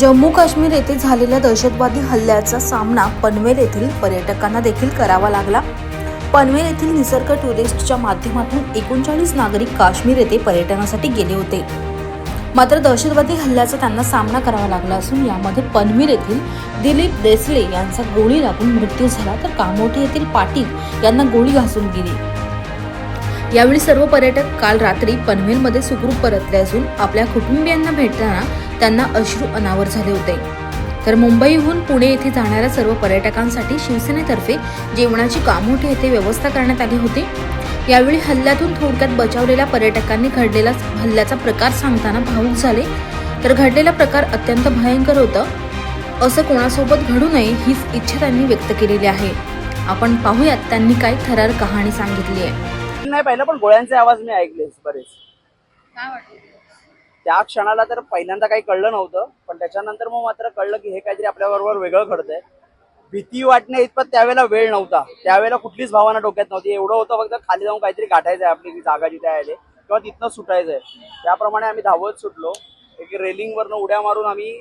जम्मू काश्मीर येथे झालेल्या दहशतवादी हल्ल्याचा सामना पनवेल येथील पर्यटकांना देखील करावा लागला. पनवेल येथील निसर्ग टुरिस्टच्या माध्यमातून एकोणचाळीस नागरिक काश्मीर येथे पर्यटनासाठी गेले होते. मात्र दहशतवादी हल्ल्याचा त्यांना सामना करावा लागला असून यामध्ये पनवेल येथील दिलीप देसले यांचा गोळी लागून मृत्यू झाला तर कामोठे येथील पाटील यांना गोळी घासून गेली. यावेळी सर्व पर्यटक काल रात्री पनवेलमध्ये सुखरूप परतले असून आपल्या कुटुंबियांना भेटताना त्यांना अश्रू अनावर झाले होते. तर मुंबईहून पुणे येथे जाणाऱ्या सर्व पर्यटकांसाठी शिवसेनेतर्फे जेवणाची कामोठे येथे व्यवस्था करण्यात आली होती. यावेळी हल्ल्यातून थोडक्यात बचावलेल्या पर्यटकांनी घडलेला हल्ल्याचा प्रकार सांगताना भावूक झाले. तर घडलेला प्रकार अत्यंत भयंकर होतं. असं कोणासोबत घडू नये हीच इच्छा त्यांनी व्यक्त केलेली आहे. आपण पाहूयात त्यांनी काय थरार कहाणी सांगितली आहे. नाही पाहिलं पण गोळ्यांचे आवाज मी ऐकले बरेच. काय वाटतं त्या क्षणाला तर पहिल्यांदा काही कळलं नव्हतं पण त्याच्यानंतर मग मात्र कळलं की हे काहीतरी आपल्याबरोबर वेगळं घडतंय. भीती वाटणे इतपत त्यावेळेला वेळ नव्हता. त्यावेळेला कुठलीच भावना डोक्यात नव्हती. एवढं होतं फक्त खाली जाऊन काहीतरी गाठायचं आहे आपली जागा जिथे आहे किंवा तिथनं सुटायचं आहे त्याप्रमाणे आम्ही धावत सुटलो. एक रेलिंगवरनं उड्या मारून आम्ही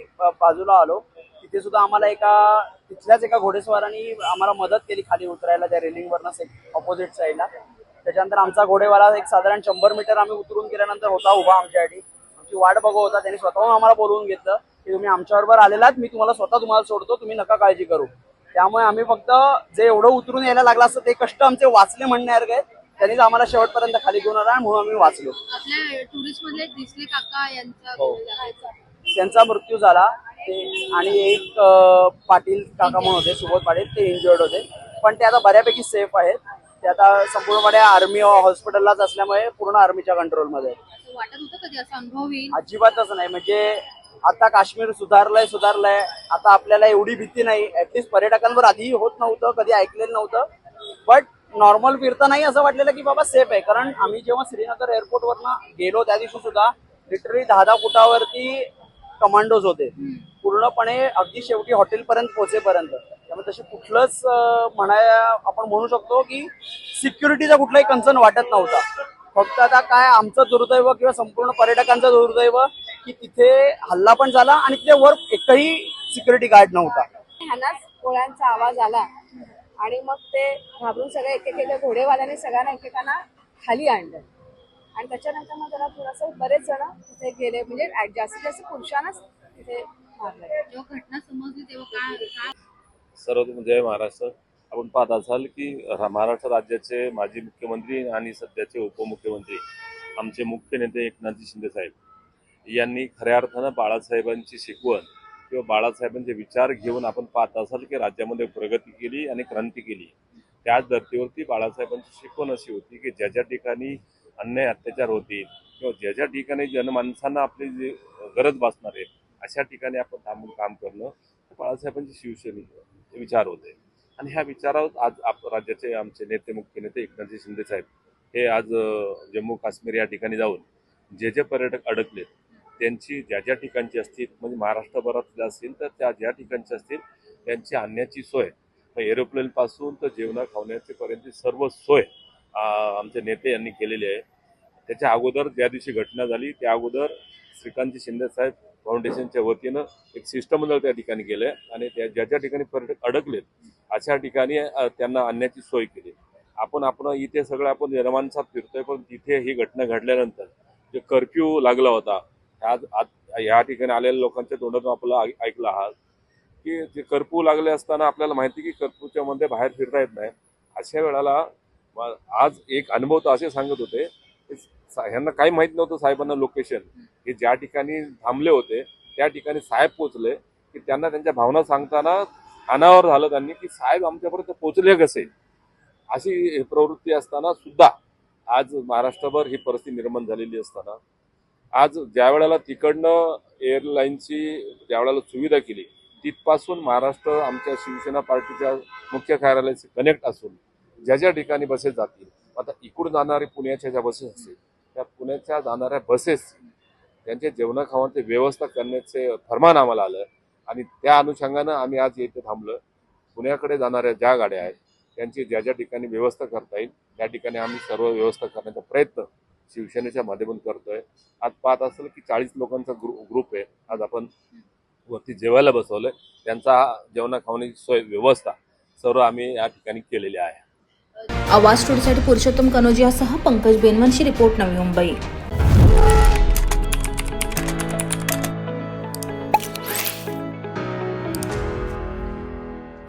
बाजूला आलो. तिथे सुद्धा आम्हाला एका तिथल्याच एका घोडेस्वारांनी आम्हाला मदत केली खाली उतरायला त्या रेलिंगवरनं ऑपोजिट साईडला त्याच्यानंतर आमचा घोडेवाला एक साधारण शंभर मीटर आम्ही उतरून गेल्यानंतर होता उभा आमच्यासाठी. आमची वाट बघत होता त्यांनी स्वतःहून आम्हाला बोलवून घेतलं की तुम्ही आमच्याबरोबर आलेलात मी तुम्हाला स्वतः तुम्हाला सोडतो तुम्ही नका काळजी करू. त्यामुळे आम्ही फक्त जे एवढं उतरून यायला लागलं असतं ते कष्ट आमचे वाचले म्हणण्यासारखे आहेत. त्यांनीच आम्हाला शेवटपर्यंत खाली घेऊन आला म्हणून आम्ही वाचलो. आपल्या टुरिस्ट मधले दिसले काका यांचा हो. त्यांचा मृत्यू झाला. ते आणि एक पाटील काका म्हणून होते सुबोध पाटील ते इंजुर्ड होते. पण ते आता बऱ्यापैकी सेफ आहेत. ते आता संपूर्णपणे आर्मी हॉस्पिटललाच असल्यामुळे पूर्ण आर्मीच्या कंट्रोलमध्ये आहेत. असं वाटत होतं कधी? असा अनुभव येईल? अजिबातच नाही. म्हणजे आता काश्मीर सुधारलंय सुधारलंय. आता आपल्याला एवढी भीती नाही. ऍटलीस्ट पर्यटकांवर आधी होत नव्हतं कधी ऐकलेलं नव्हतं. बट नॉर्मल फिरतानाही असं वाटलेलं की बाबा सेफ आहे. कारण आम्ही जेव्हा श्रीनगर एअरपोर्टवरनं गेलो त्या दिवशी सुद्धा लिटरली दहा दहा फुटावरती कमांडोज होते. पूर्णपणे अगदी शेवटी हॉटेलपर्यंत पोहोचेपर्यंत त्यामुळे तसे कुठलंच म्हणाया आपण म्हणू शकतो की सिक्युरिटीचा कुठलाही कन्सर्न वाटत नव्हता. फक्त आता काय आमचं दुर्दैव किंवा संपूर्ण पर्यटकांचं दुर्दैव की तिथे हल्ला पण झाला आणि तिथे वर एकही सिक्युरिटी गार्ड नव्हता. ह्यालाच गोळ्यांचा आवाज आला आणि मग ते घाबरून सगळे एक एक एक घोडेवाल्याने सगळ्यांना एकमेकांना खाली आणलं. आणि त्याच्यानंतर मग जरा थोडंसं बरेच जण तिथे गेले म्हणजे जास्तीत जास्त पुरुषांनाच तिथे मारलं. जेव्हा घटना समजली तेव्हा काय सर्व सर्वप्रथम जय महाराष्ट्र. आपण पाहत असाल की महाराष्ट्र राज्याचे माजी मुख्यमंत्री आणि सध्याचे उपमुख्यमंत्री आमचे मुख्य नेते एकनाथजी शिंदे साहेब यांनी खऱ्या अर्थानं बाळासाहेबांची शिकवण किंवा बाळासाहेबांचे विचार घेऊन आपण पाहत असाल की राज्यामध्ये प्रगती केली आणि क्रांती केली. त्याच धर्तीवरती बाळासाहेबांची शिकवण अशी होती की ज्या ज्या ठिकाणी अन्याय अत्याचार होतील किंवा ज्या ज्या ठिकाणी जनमानसांना आपली जी गरज भासणार आहे अशा ठिकाणी आपण थांबून काम करणं बाळासाहेबांचे बाळासाहेबांची शिवसेने विचार होते. आणि ह्या विचारावर आज आप राज्याचे आमचे नेते मुख्य नेते एकनाथजी शिंदे साहेब हे आज जम्मू काश्मीर या ठिकाणी जाऊन जे जे पर्यटक अडकलेत त्यांची ज्या ज्या ठिकाणची असतील म्हणजे महाराष्ट्रभरातले असतील तर त्या ज्या ठिकाणची असतील त्यांची आणण्याची सोय एरोप्लेनपासून तर जेवणा खावण्याची पर्यंत सर्व सोय आमचे नेते यांनी केलेली आहे. त्याच्या अगोदर ज्या दिवशी घटना झाली त्या अगोदर श्रीकांतजी शिंदे साहेब फाउंडेशनच्या वतीनं एक शिष्टमंडळ त्या ठिकाणी गेलंय आणि त्या ज्या ज्या ठिकाणी पर्यटक अडकलेत अशा ठिकाणी त्यांना आणण्याची सोय केली. आपण आपण इथे सगळं आपण जनमानसात फिरतोय पण तिथे ही घटना घडल्यानंतर जे कर्फ्यू लागला होता आज ह्या ठिकाणी आलेल्या लोकांच्या तोंडातून आपलं ऐ- ऐकलं आहात की जे कर्फ्यू लागले असताना आपल्याला माहिती की कर्फ्यूच्या मध्ये बाहेर फिरता येत नाही. अशा वेळेला आज एक अनुभव तर असे सांगत होते की ह्यांना काही माहीत नव्हतं साहेबांना लोकेशन हे ज्या ठिकाणी थांबले होते त्या ठिकाणी साहेब पोचले की त्यांना त्यांच्या भावना सांगताना अनावर झालं त्यांनी की साहेब आमच्यापर्यंत पोचले कसे? अशी प्रवृत्ती असताना सुद्धा आज महाराष्ट्रभर ही परिस्थिती निर्माण झालेली असताना आज ज्या वेळेला तिकडनं एअरलाईनची ज्या वेळेला सुविधा केली तिथपासून महाराष्ट्र आमच्या शिवसेना पार्टीच्या मुख्य कार्यालयाशी कनेक्ट असून ज्या ज्या ठिकाणी बसेस जातील आता इकडून जाणारे पुण्याच्या ज्या बसेस असतील त्या पुण्याच्या जाणाऱ्या बसेस त्यांच्या जेवणा खावांची व्यवस्था करण्याचे फरमान आम्हाला आलं. आणि त्या अनुषंगानं आम्ही आज येथे थांबलो. पुण्याकडे जाणाऱ्या ज्या गाड्या आहेत त्यांची ज्या ज्या ठिकाणी व्यवस्था करता येईल त्या ठिकाणी आम्ही सर्व व्यवस्था करण्याचा प्रयत्न शिवसेनेच्या माध्यमातून करतोय. आज पाहत असेल की चाळीस लोकांचा ग्रु ग्रुप आहे. आज आपण वरती जेवायला बसवलंय. त्यांचा जेवणा खावण्याची सोय व्यवस्था सर्व आम्ही या ठिकाणी केलेली आहे. आवाज स्टुडिओसाठी पुरुषोत्तम कनोजियासह पंकज बेनवंशी रिपोर्ट नवी मुंबई.